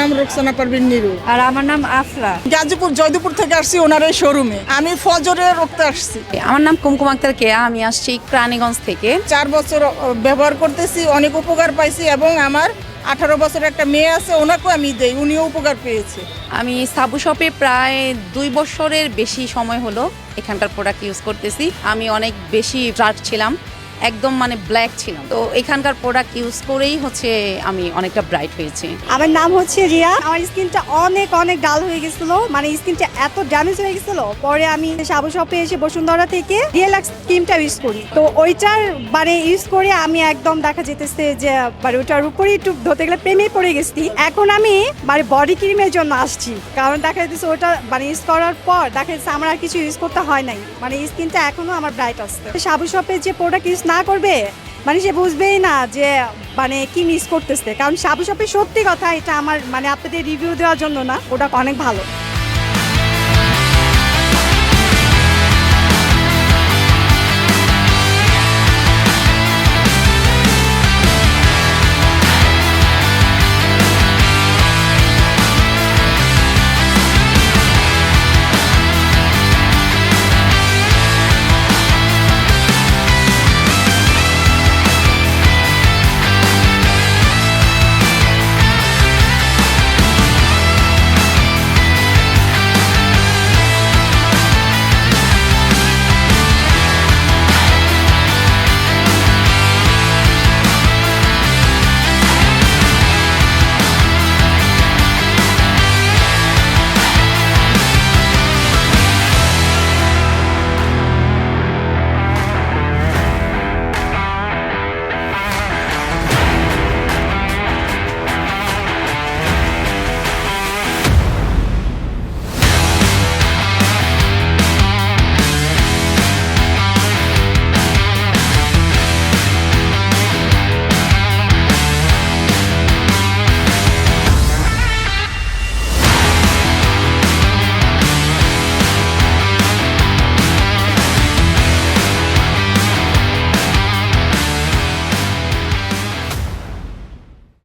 নাম রোকসানা পারভিন নিরু। আর আমার নাম আফরা। গাজীপুর জয়দেবপুর থেকে আসছি ওনার এই শোরুমে। আমি ফজরে রক্তে আসছি। আমার নাম কুমকুম আক্তার কেয়া আমি আসছি প্রাণীগঞ্জ থেকে। চার বছর ব্যবহার করতেছি অনেক উপকার পাইছি এবং আমার আঠারো বছর একটা মেয়ে আছে ওনাকেও আমি দেই উনিও উপকার পেয়েছে। আমি সাবু শপে প্রায় দুই বছরের বেশি সময় হলো এখানকার প্রোডাক্ট ইউজ করতেছি। আমি অনেক বেশি ব্রাট ছিলাম। একদম মানে ব্ল্যাক ছিলাম তো এখানকার প্রোডাক্ট ইউজ করেই হচ্ছে আমি অনেকটা ব্রাইট হয়েছি। আমার নাম হচ্ছে রিয়া। আমার স্কিনটা অনেক অনেক ডাল হয়ে গেছিল। মানে স্কিনটা এত ড্যামেজ হয়ে গেছিল। পরে আমি সাবু শপে এসে বসুন্ধরা থেকে রিয়েলাক্স ক্রিমটা ইউজ করি। তো ওইটার মানে ইউজ করে আমি একদম দেখা যেতেছে যে মানে ওটার উপরেই একটু ধরতে গেলে প্রেমে পড়ে গেছি। এখন আমি মানে বডি ক্রিমের জন্য আসছি। কারণ দেখা যাচ্ছে ওটা মানে ইউজ করার পর দেখা যাচ্ছে আমার আর কিছু ইউজ করতে হয় নাই। মানে স্কিনটা এখনও আমার ব্রাইট আসছে সাবু শপে যে প্রোডাক্ট ইউজ না করবে? মানে সে বুঝবেই না যে মানে কি মিস করতেছে। কারণ সাপে সাপে সত্যি কথা, এটা আমার মানে আপনাদের রিভিউ দেওয়ার জন্য না, ওটা অনেক ভালো।